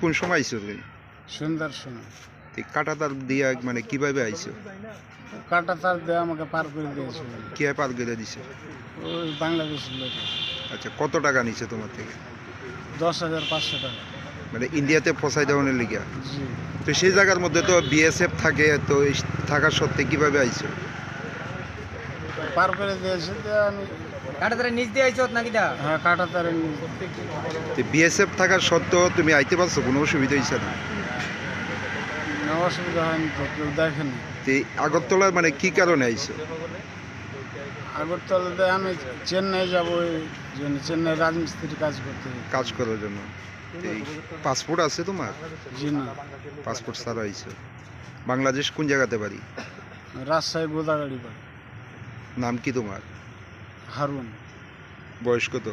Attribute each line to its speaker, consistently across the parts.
Speaker 1: কোন সময় দিয়া মানে কীভাবে
Speaker 2: আমাকে পার করে দিয়েছিল
Speaker 1: কি পার করে দিছে আচ্ছা কত টাকা নিছে তোমার থেকে
Speaker 2: দশ হাজার পাঁচশো টাকা
Speaker 1: মানে ইন্ডিয়াতে ফসাই দেওয়ানের লিগা তো সেই জায়গার মধ্যে তো বিএসএফ থাকে তো থাকার সত্ত্বে কীভাবে আইছো
Speaker 2: পার করে দিয়েছে আমি
Speaker 3: কাটা নিচ দিয়ে আইছত নাকি দা?
Speaker 2: হ্যাঁ কাটা তার
Speaker 1: তো বিএসএফ থাকার সত্ত্বেও তুমি আইতে পারছ? কোনো অসুবিধা হয়েছে না?
Speaker 2: অসুবিধা হয়নি তো কেউ দেখেনি।
Speaker 1: তো আগরতলার মানে কি কারণে আইছো?
Speaker 2: আগরতলাতে আমি চেন্নাই যাব এই জন্য চেন্নাই রাজমিস্ত্রির কাজ করতে।
Speaker 1: কাজ করার জন্য। এই পাসপোর্ট আছে তোমার?
Speaker 2: জি না।
Speaker 1: পাসপোর্ট ছাড়া আইছো। বাংলাদেশ কোন জায়গাতে বাড়ি?
Speaker 2: রাজশাহী গোদাগাড়ি পাই
Speaker 1: নাম কি তোমার?
Speaker 2: হারুন।
Speaker 1: বয়স কত?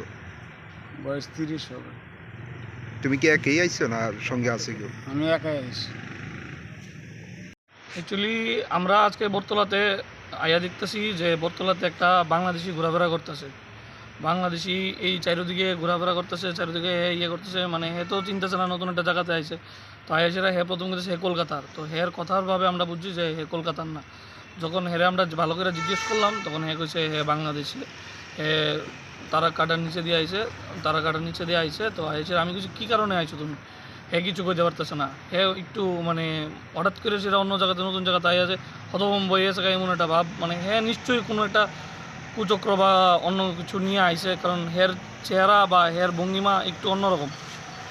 Speaker 2: বয়স তিরিশ হবে।
Speaker 1: তুমি কি একেই আইছো না আর সঙ্গে আছে কেউ?
Speaker 2: আমি একাই আছি
Speaker 4: অ্যাকচুয়ালি আমরা আজকে বটতলাতে আয়া দেখতেছি যে বটতলাতে একটা বাংলাদেশি ঘোরাফেরা করতেছে। বাংলাদেশি এই চারিদিকে ঘোরাফেরা করতেছে চারিদিকে ইয়ে করতেছে মানে হে তো চিন্তাছে না নতুন একটা জায়গাতে আইছে। তো আইসেরা হে প্রথম কিন্তু হে কলকাতার। তো হের কথার ভাবে আমরা বুঝছি যে হে কলকাতার না। যখন হেরে আমরা ভালো করে জিজ্ঞেস করলাম, তখন হে কইছে, হে বাংলাদেশে, হে তারা কাটার নিচে দিয়ে আইছে, তারা কাটার নিচে দিয়ে আইছে, তো আইছে, আমি কিছু কী কারণে আইছো তুমি? হে কিছু করতে পারতেছে না। হে একটু মানে হঠাৎ করে সেটা অন্য জায়গাতে, নতুন জায়গাতে আই আছে, হতভম্ব আছে এমন একটা ভাব। মানে হ্যাঁ নিশ্চয়ই কোনো একটা কুচক্র বা অন্য কিছু নিয়ে আইছে, কারণ হের চেহারা বা হের ভঙ্গিমা একটু অন্যরকম।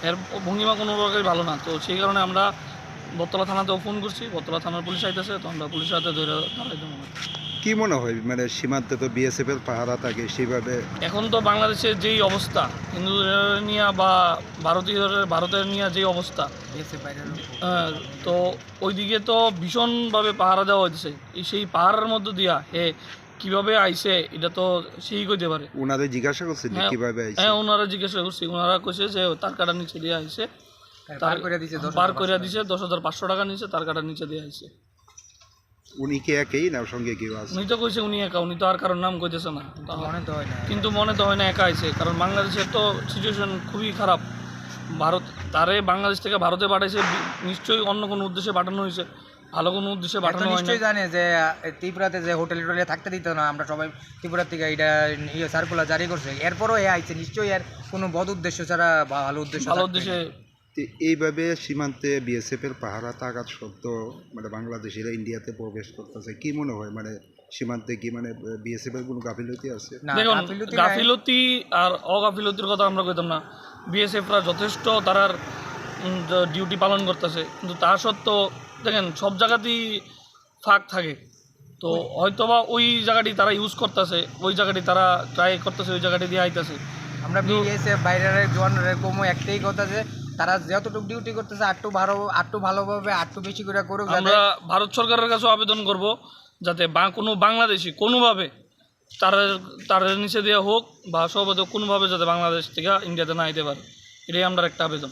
Speaker 4: এর ভঙ্গিমা কোনো রকমই ভালো না। তো সেই কারণে আমরা বতলা থানাতেও ফোন করছি বতলা থানার পুলিশ আইতেছে তো আমরা পুলিশের হাতে ধরে দাঁড়াই দেবো
Speaker 1: কি মনে হয় মানে সীমান্তে তো বিএসএফ এর পাহারা থাকে সেইভাবে?
Speaker 4: এখন তো বাংলাদেশের যেই অবস্থা হিন্দুদের নিয়ে বা ভারতীয়দের ভারতের নিয়ে যেই অবস্থা হ্যাঁ, তো ওইদিকে তো ভীষণভাবে পাহারা দেওয়া হয়েছে সেই পাহাড়ের মধ্য দিয়া হে কীভাবে আইছে এটা তো সেই কইতে পারে।
Speaker 1: ওনাদের জিজ্ঞাসা করছে যে
Speaker 4: হ্যাঁ,
Speaker 1: কীভাবে আইছে?
Speaker 4: হ্যাঁ ওনারা জিজ্ঞাসা করছি। ওনারা কইছে যে তার কাটার নিচে দিয়ে আইছে।
Speaker 3: পার করে দিছে দশ
Speaker 4: পার করে দিছে দশ হাজার পাঁচশো টাকা নিচে তার কাটার নিচে দিয়ে আইছে।
Speaker 1: উনি কি একেই না সঙ্গে কেউ আছে?
Speaker 4: উনি তো কইছে উনি একা উনি তো আর কারোর নাম কইতেছে না।
Speaker 3: মনে তো হয় না।
Speaker 4: কিন্তু মনে তো হয় না একা আইছে কারণ বাংলাদেশের তো সিচুয়েশন খুবই খারাপ। ভারত তারে বাংলাদেশ থেকে ভারতে পাঠাইছে নিশ্চয়ই অন্য কোনো উদ্দেশ্যে পাঠানো হয়েছে। ভালো কোনো উদ্দেশ্যে পাঠানো হয়
Speaker 3: নিশ্চয়ই জানে যে ত্রিপুরাতে যে হোটেল টোটেলে থাকতে দিত না আমরা সবাই ত্রিপুরা থেকে এটা ইয়ে সার্কুলার জারি করছে। এরপরও এ আইছে নিশ্চয়ই এর কোনো বদ উদ্দেশ্য ছাড়া ভালো উদ্দেশ্য
Speaker 4: ভালো উদ্দেশ্যে
Speaker 1: তো এইভাবে সীমান্তে বিএসএফ এর পাহারা থাকার সত্ত্বেও মানে বাংলাদেশিরা ইন্ডিয়াতে প্রবেশ করতেছে কি মনে হয়? মানে সীমান্তে কি মানে বিএসএফ এর কোনো গাফিলতি আছে?
Speaker 4: দেখুন
Speaker 3: গাফিলতি
Speaker 4: আর অগাফিলতির কথা আমরা কইতাম না। বিএসএফরা যথেষ্ট তারার ডিউটি পালন করতেছে। কিন্তু তা সত্ত্বেও দেখেন সব জায়গাতেই ফাঁক থাকে। তো হয়তোবা ওই জায়গাটি তারা ইউজ করতেছে ওই জায়গাটি তারা ট্রাই করতেছে ওই জায়গাটি দিয়ে আইতেছে।
Speaker 3: আমরা বিএসএফ বাইরের জওয়ানের কম একটাই কথা যে তারা যতটুকু ডিউটি করতেছে আটটু ভালো আটটু ভালোভাবে আটটু বেশি করে করুক
Speaker 4: আমরা ভারত সরকারের কাছেও আবেদন করব যাতে বা কোনো বাংলাদেশি কোনোভাবে তার তার নিচে দেওয়া হোক বা সর্বত কোনোভাবে যাতে বাংলাদেশ থেকে ইন্ডিয়াতে না আইতে পারে। এটাই আমরা একটা আবেদন।